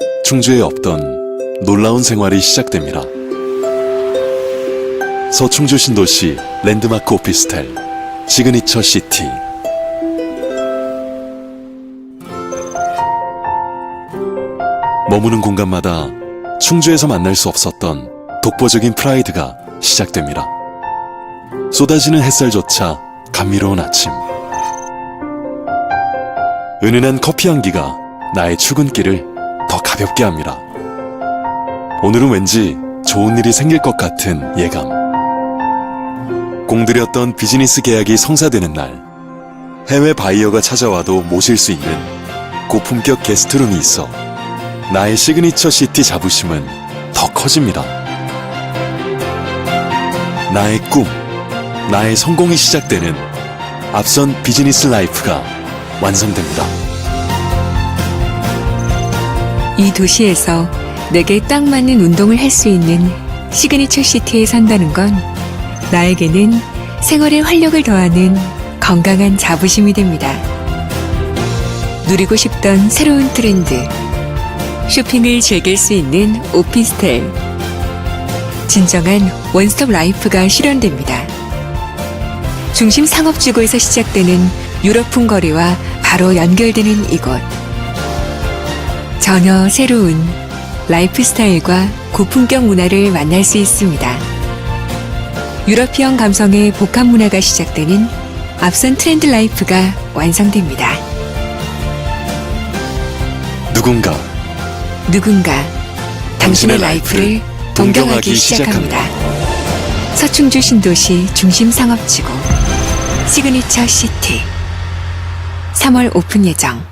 서충주에 없던 놀라운 생활이 시작됩니다. 서충주 신도시 랜드마크 오피스텔 시그니처 시티 머무는 공간마다 충주에서 만날 수 없었던 독보적인 프라이드가 시작됩니다. 쏟아지는 햇살조차 감미로운 아침. 은은한 커피 향기가 나의 출근길을 더 가볍게 합니다. 오늘은 왠지 좋은 일이 생길 것 같은 예감. 공들였던 비즈니스 계약이 성사되는 날, 해외 바이어가 찾아와도 모실 수 있는 고품격 게스트룸이 있어 나의 시그니처 시티 자부심은 더 커집니다. 나의 꿈, 나의 성공이 시작되는 앞선 비즈니스 라이프가 완성됩니다. 이 도시에서 내게 딱 맞는 운동을 할 수 있는 시그니처 시티에 산다는 건 나에게는 생활에 활력을 더하는 건강한 자부심이 됩니다. 누리고 싶던 새로운 트렌드, 쇼핑을 즐길 수 있는 오피스텔, 진정한 원스톱 라이프가 실현됩니다. 중심 상업지구에서 시작되는 유럽풍 거리와 바로 연결되는 이곳. 전혀 새로운 라이프 스타일과 고품격 문화를 만날 수 있습니다. 유러피언 감성의 복합 문화가 시작되는 앞선 트렌드 라이프가 완성됩니다. 누군가 누군가 당신의 라이프를 동경하기 시작합니다. 서충주 신도시 중심 상업지구 시그니처 시티 3월 오픈 예정